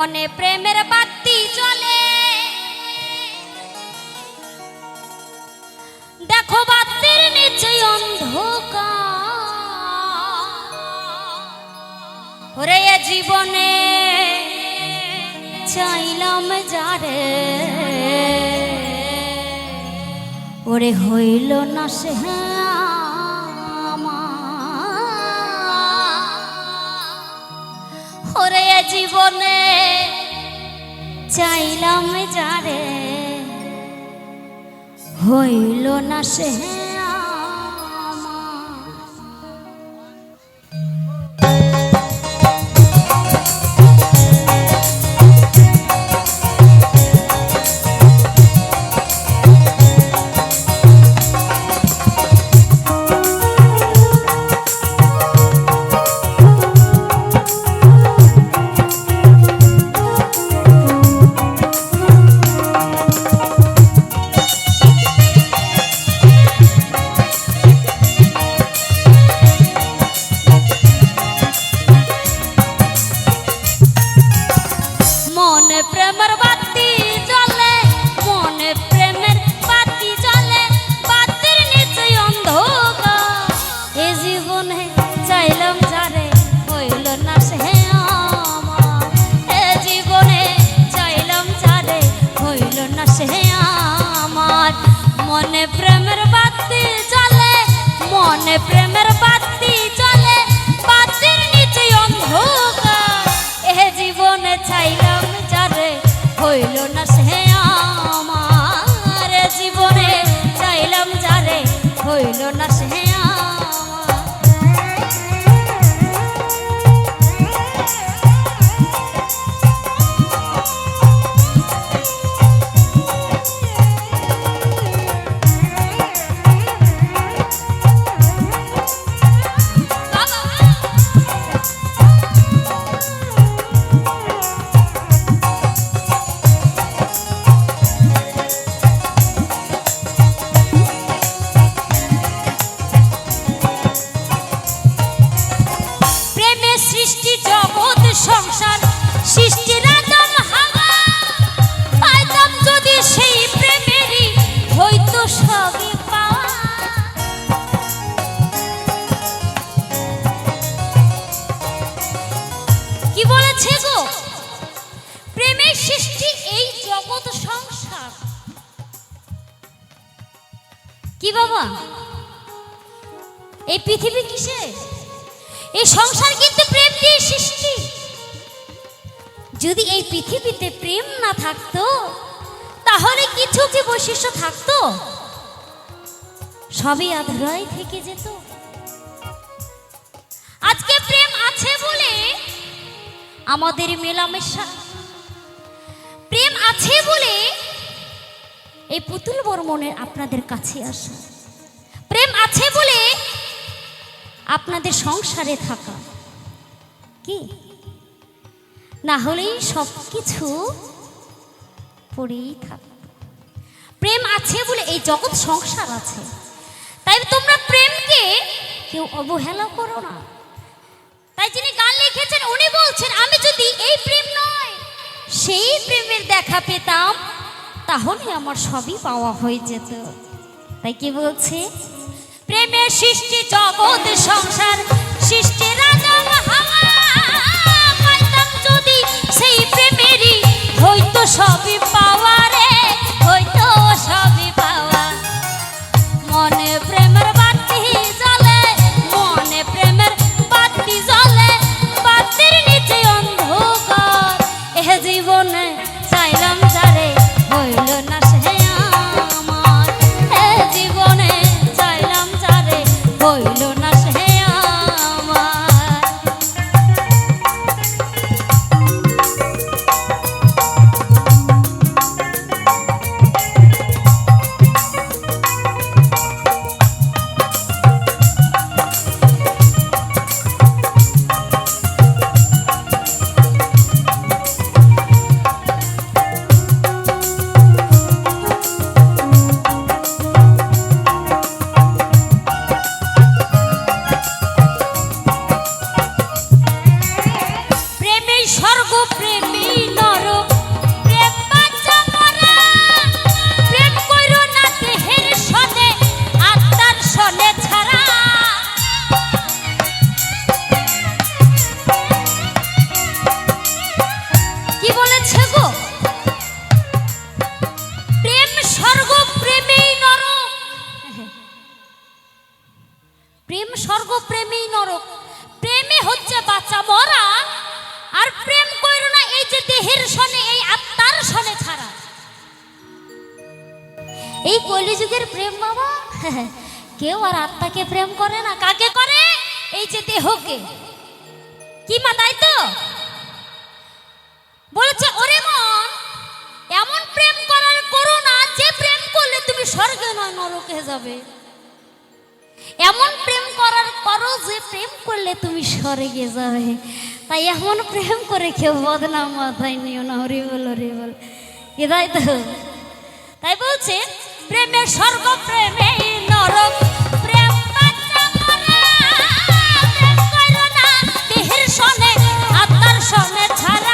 মনে প্রেমের বাতি চলে দেখো বাতির নিচে অন্ধকার। ওরে জীবনে চাইলাম যারে। ওরে হইল না সে আমার। ওরে জীবনে চাইলাম যারে। হইল না সে প্রেমের বাতি চলে মনে প্রেমের বাতি চলে বাতির নিচে অন্ধকার। এ জীবনে চাইলাম যারে হইল না সে আমার। জীবনে চাইলাম যারে হইল না সে কি বাবা? এই পৃথিবী কিসে? এই সংসার কিন্তু প্রেম দিয়ে সৃষ্টি। যদি এই পৃথিবীতে প্রেম না থাকতো, তাহলে কিছু কি বৈশিষ্ট্য থাকতো? সবই আধরাই থেকে যেত। আজকে প্রেম আছে বলে আমাদের মেলামেশা প্রেম আছে বলে এই পুতুল বর্মনের আপনাদের কাছে আসা। প্রেম আছে বলে আপনাদের সংসারে থাকা। কি? না হলেই সব কিছু পড়েই থাকত প্রেম আছে বলে এই জগৎ সংসার আছে। তাই তোমরা প্রেমকে কেউ অবহেলা করো না। তাই যিনি গান লিখেছেন, উনি বলছেন, আমি যদি এই প্রেম নয়, সেই প্রেমের দেখা পেতাম তাহলে আমার সবই পাওয়া হয়ে যেত। তাই কি বলছে? প্রেমের সৃষ্টি, জগৎ, সংসার, সৃষ্টি রাজম প্রেম স্বর্গ প্রেমেই নরক। প্রেমে হচ্ছে বাচ্চা মরা, আর প্রেম কইর না এই যে দেহের সনে, এই আত্মার সনে ছাড়া। এই কলিযুগের প্রেম বাবা কেউ আর আত্মাকে প্রেম করে না। কাকে করে? এই যে দেহকে। কি মা, তাই তো? বলছে, ওরে মন এমন প্রেম করার করো না, যে প্রেম করলে তুমি স্বর্গে নয়, নরকে যাবে। এমন প্রেম করার করো যে প্রেম করলে তুমি সরে গিয়ে যাবে, তাই এমন প্রেম করে কেউ বদনাম মাথায় নিও না হরি বল হরি বল। তাই তো। তাই বলছে প্রেমের স্বর্গ প্রেমে নরক প্রেম সনে, আত্মার সনে ছাড়া